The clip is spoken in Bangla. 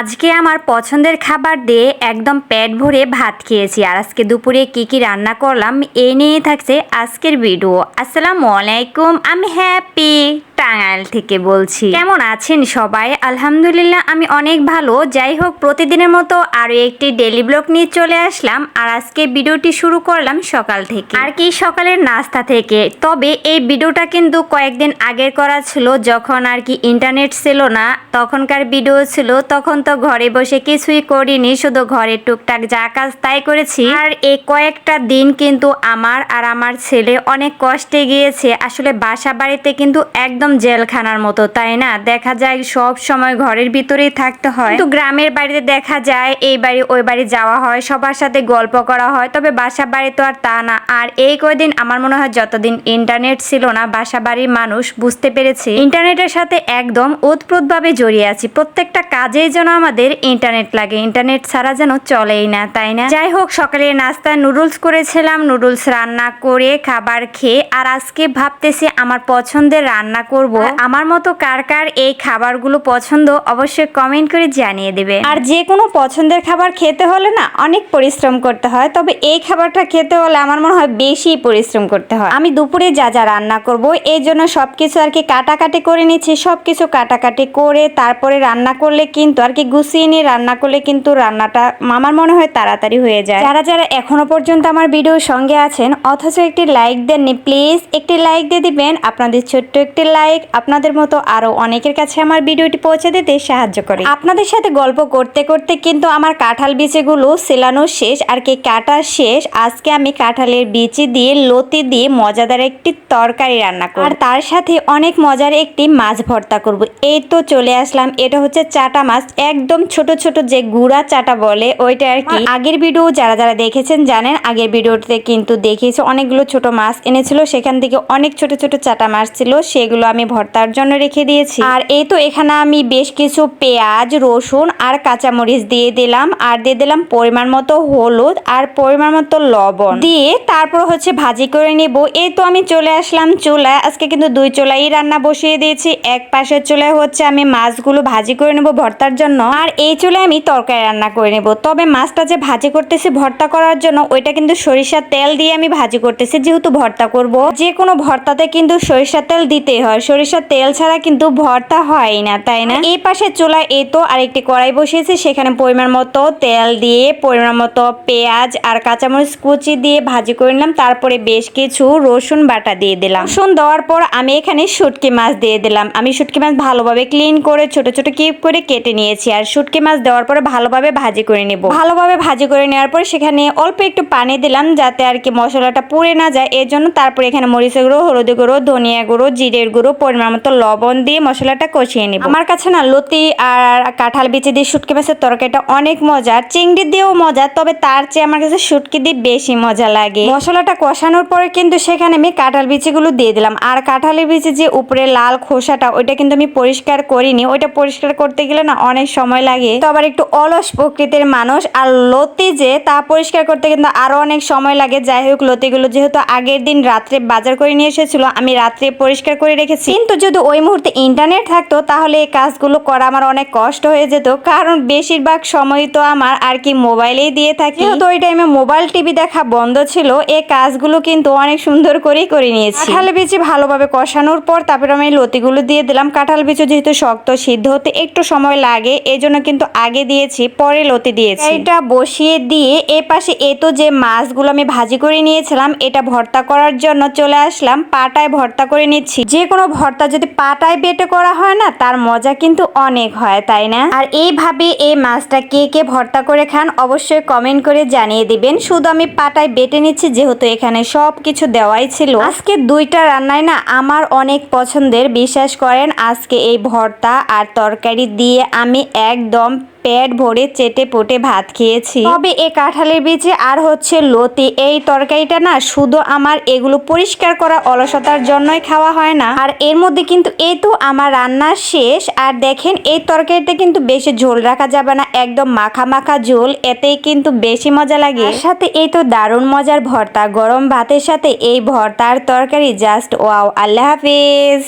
আজকে আমার পছন্দের খাবার দিয়ে একদম পেট ভরে ভাত খেয়েছি। আর আজকে দুপুরে কি কি রান্না করলাম এই নিয়ে থাকছে আজকের ভিডিও। আসসালামু আলাইকুম, আমি হ্যাপি। টাঙ্গাইল থেকে বলছি। কেমন আছেন সবাই? আলহামদুলিল্লাহ, আমি অনেক ভালো। যাই হোক, প্রতিদিনের মতো আরও একটি ডেলি ব্লগ নিয়ে চলে আসলাম। আর আজকে ভিডিওটি শুরু করলাম সকাল থেকে। আর কি সকালের নাস্তা থেকে। তবে এই ভিডিওটা কিন্তু কয়েকদিন আগের করা ছিল। যখন আর কি ইন্টারনেট ছিল না, তখনকার ভিডিও ছিল, তখন তো ঘরে বসে কিছুই করিনি। শুধু ঘরে টুকটাক যা কাজ তাই করেছি। আর এই কয়েকটা দিন কিন্তু আমার আর আমার ছেলে অনেক কষ্টে গিয়েছে। আসলে বাসা বাড়িতে কিন্তু একদম জেলখানার মতো, তাই না? দেখা যায় সব সময় ঘরের ভিতরেই থাকতে হয়। কিন্তু গ্রামের বাড়িতে দেখা যায় এই বাড়ি, ওই বাড়ি যাওয়া হয়, সবার সাথে গল্প করা হয়। তবে বাসা বাড়ি তো আর তা না। আর এই কয়দিন আমার মনে হয় যতদিন ইন্টারনেট ছিল না, বাসা বাড়ির মানুষ বুঝতে পেরেছে, ইন্টারনেটের সাথে একদম ওতপ্রোতভাবে জড়িয়ে আছি। প্রত্যেকটা কাজেই যেন আমাদের ইন্টারনেট লাগে। ইন্টারনেট ছাড়া যেন চলেই না, তাই না? যাই হোক সকালে নাস্তায় নুডলস করেছিলাম। নুডলস রান্না করে খাবার খেয়ে, আর আজকে ভাবতেছি আমার পছন্দের রান্না করব? আমার মতো কার কার এই খাবারগুলো পছন্দ অবশ্যই কমেন্ট করে জানিয়ে দেবে। আর যে কোনো পছন্দের খাবার খেতে হলে না অনেক পরিশ্রম করতে হয় তবে এই খাবারটা খেতে হলে আমার মনে হয় বেশি পরিশ্রম করতে হয়। আমি দুপুরে যা যা রান্না করব এই জন্য সবকিছু আর কি কাটাকাটি করে নিচ্ছি সবকিছু কাটাকাটি করে তারপরে রান্না করলে কিন্তু আর কি গুছিয়ে নিয়ে রান্না করলে কিন্তু রান্নাটা আমার মনে হয় তাড়াতাড়ি হয়ে যায়। যারা যারা এখনও পর্যন্ত আমার ভিডিওর সঙ্গে আছেন অথচ একটি লাইক দেননি প্লিজ একটি লাইক দিয়ে দিবেন। আপনাদের ছোট্ট একটি লাইক আপনাদের মতো আরও অনেকের কাছে আমার ভিডিওটি পৌঁছে দিতে সাহায্য করে। আপনাদের সাথে গল্প করতে করতে কিন্তু আমার কাঁঠাল বিচিগুলো সেলানো শেষ আর কি কাটা শেষ, আজকে আমি কাঁঠালের বিচি দিয়ে লতি দিয়ে মজাদার একটি তরকারি রান্না করব। আর তার সাথে অনেক মজার একটি মাছ ভর্তা করব। এই তো চলে আসলাম, এটা হচ্ছে চাটা মাছ। একদম ছোট ছোট যে গুড়া চাটা বলে, ওইটা আর কি। আগের ভিডিও যারা যারা দেখেছেন জানেন, আগের ভিডিওতে কিন্তু দেখিয়েছে, অনেকগুলো ছোট মাছ এনেছিল, সেখান থেকে অনেক ছোট ছোট চাটা মাছ ছিল, সেগুলো আমি ভর্তার জন্য রেখে দিয়েছি। আর এই তো এখানে আমি বেশ কিছু পেঁয়াজ, রসুন আর কাঁচামরিচ দিয়ে দিলাম। আর দিয়ে দিলাম পরিমাণ মতো হলুদ আর পরিমাণ মতো লবণ। দিয়ে তারপর হচ্ছে ভাজি করে নেব। এই তো আমি চলে আসলাম চুলায়। আজকে কিন্তু দুই চুলাই রান্না বসিয়ে দিয়েছি। এক পাশের চুলায় হচ্ছে আমি মাছগুলো ভাজি করে নেব ভর্তার জন্য। আর এই চুলায় আমি তরকারি রান্না করে নেব। তবে মাছটা যে ভাজি করতেছি ভর্তা করার জন্য, ওইটা কিন্তু সরিষার তেল দিয়ে আমি ভাজি করতেছি, যেহেতু ভর্তা করব। যে কোনো ভর্তাতে কিন্তু সরিষার তেল দিতেই হয়। সরিষার তেল ছাড়া কিন্তু ভর্তা হয় না, তাই না? এই পাশে চুলায় এই তো আরেকটি কড়াই বসিয়েছি, সেখানে পরিমাণ মতো তেল দিয়ে, পরিমাণ মতো পেঁয়াজ আর কাঁচামরিচ কুচি দিয়ে ভাজি করে নিলাম। তারপরে বেশ কিছু রসুন বাটা দিয়ে দিলাম। রসুন দেওয়ার পর আমি এখানে শুটকি মাছ দিয়ে দিলাম। আমি শুটকি মাছ ভালোভাবে ক্লিন করে, ছোট ছোট কিউব করে কেটে নিয়েছি আর শুটকি মাছ দেওয়ার পরে ভালোভাবে ভাজি করে নেব। ভালোভাবে ভাজি করে নেওয়ার পর সেখানে অল্প একটু পানি দিলাম যাতে আর কি মশলাটা পুড়ে না যায়। এর জন্য তারপরে এখানে মরিচের গুঁড়ো হলুদ গুঁড়ো, ধনিয়া গুঁড়ো, জিরের গুঁড়ো পরিমাণ মতো লবণ দিয়ে মশলাটা কষিয়ে নেব। আমার কাছে না লতি আর কাঁঠাল বিচি দিয়ে শুটকি মাছের তরকারিটা অনেক মজা। চিংড়ি দিয়েও মজা, তবে তার চেয়ে আমার কাছে শুটকি দিয়ে বেশি মজা লাগে। মশলাটা কষানোর পরে কিন্তু সেখানে আমি কাঁঠাল বিচিগুলো দিয়ে দিলাম। আর কাঁঠালের বিচি যে উপরে লাল খোসাটা, ওইটা কিন্তু আমি পরিষ্কার করিনি। ওইটা পরিষ্কার করতে গেলে না অনেক সময় লাগে। তো আবার একটু অলস প্রকৃতির মানুষ। আর লতি যে, তা পরিষ্কার করতে কিন্তু আরও অনেক সময় লাগে। যাই হোক, লতিগুলো যেহেতু আগের দিন রাত্রে বাজার করে নিয়ে এসেছিল, আমি রাত্রে পরিষ্কার করে রেখেছি কিন্তু যদি ওই মুহূর্তে ইন্টারনেট থাকতো তাহলে এই কাজগুলো করা আমার অনেক কষ্ট হয়ে যেত। কারণ বেশিরভাগ সময় তো আমার আর কি মোবাইলেই দিয়ে থাকি। তো ওই টাইমে মোবাইল টিভি দেখা বন্ধ ছিল এই কাজগুলো কিন্তু অনেক সুন্দর করেই করে নিয়েছি। কাঁঠাল বিচি ভালোভাবে কষানোর পর তারপরে আমি লতিগুলো দিয়ে দিলাম। কাঁঠাল বিচি যেহেতু শক্ত সিদ্ধ হতে একটু সময় লাগে এই জন্য কিন্তু আগে দিয়েছি পরে লতি দিয়েছি। এটা বসিয়ে দিয়ে এ পাশে এ তো যে মাছগুলো আমি ভাজি করে নিয়েছিলাম এটা ভর্তা করার জন্য চলে আসলাম। পাটায় ভর্তা করে নিচ্ছি। যে কোনো ভর্তা যদি পাটায় বেটে করা হয় না, তার মজা কিন্তু অনেক হয়, তাই না? আর এইভাবে এই মাছটা কে কে ভর্তা করে খান অবশ্যই কমেন্ট করে জানিয়ে দিবেন। শুধু আমি পাটায় বেটে নিচ্ছি, যেহেতু এখানে সব কিছু দেওয়াই ছিল। আজকে দুইটা রান্নায় না আমার অনেক পছন্দের। বিশ্বাস করেন আজকে এই ভর্তা আর তরকারি দিয়ে আমি একদম পেট ভরে চেটে পোটে ভাত খেয়েছি। তবে এ কাঁঠালের বীজে আর হচ্ছে লতি এই তরকারিটা না শুধু আমার এগুলো পরিষ্কার করা অলসতার জন্যই খাওয়া হয় না। আর এর মধ্যে কিন্তু এই তো আমার রান্না শেষ। আর দেখেন এই তরকারিতে কিন্তু বেশি ঝোল রাখা যাবে না একদম মাখা মাখা ঝোল এতেই কিন্তু বেশি মজা লাগে। এর সাথে এই তো দারুণ মজার ভর্তা গরম ভাতের সাথে এই ভর্তার তরকারি জাস্ট ওয়াও আল্লাহ হাফিজ।